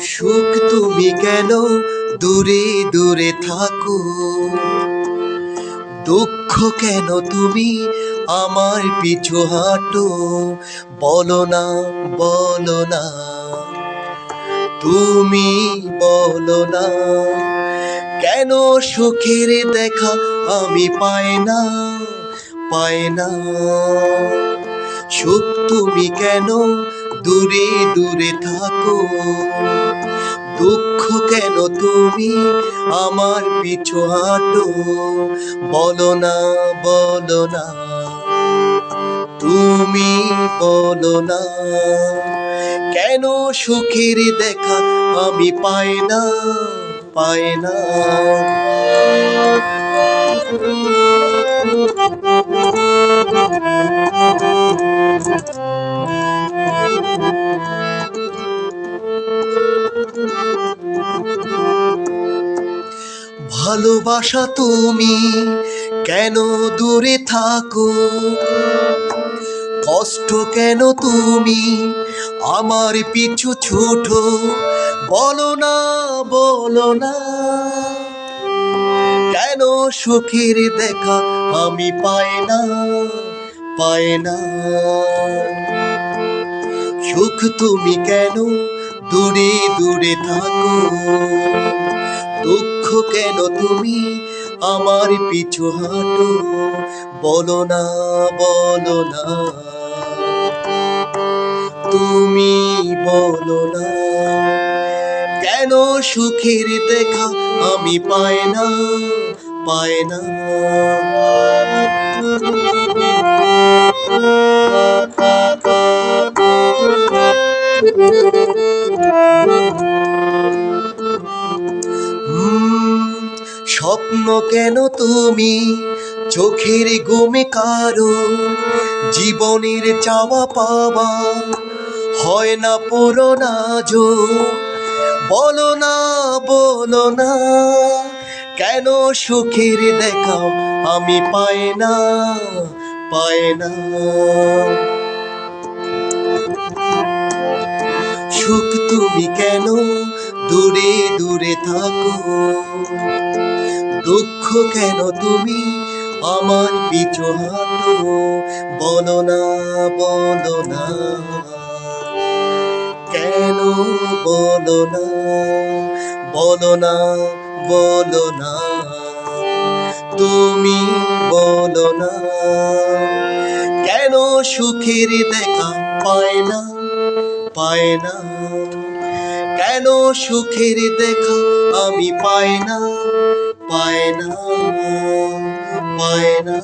সুখ তুমি কেন দূরে দূরে থাকো? দুঃখ কেন তুমি আমার পিছু হাঁটো? বলো না বলো না। তুমি বলো না, কেন সুখের দেখা আমি পাই না পাই না? সুখ তুমি কেন? দূরে দূরে থাকো। দুঃখ কেন তুমি? আমার পিছু হাঁটো। বলো না বলো না। তুমি বলো না। কেন সুখের দেখা আমি পাই না পাই না? ভালোবাসা তুমি কেন দূরে থাকো? কষ্ট কেন তুমি আমার পিছু ছোট? বলো না বলো না। কেন সুখের দেখা আমি পাই না পাই না? সুখ তুমি কেন দূরে দূরে থাকো? দুঃখ কেন তুমি আমার পিছু হাঁটো? বলো না বলো না। তুমি বলো না। কেন সুখের দেখা আমি পাই না পাই না? হুম, স্বপ্ন কেন তুমি? চোখের ঘুমে কারও জীবনের চাওয়া পাওয়া হয় না পুরোনা জো বলো না বলো না, কেন সুখের দেখা আমি পাই না পাই না? সুখ তুমি কেন দূরে দূরে থাকো? দুঃখ কেন তুমি? আমার পিছু হাঁটো বলো না বলো না কেন বলো না বলো না বলো না তুমি বলো না কেন সুখের দেখা পায় না পায় না? কেন সুখের দেখা আমি পাই না? পাই না পাই না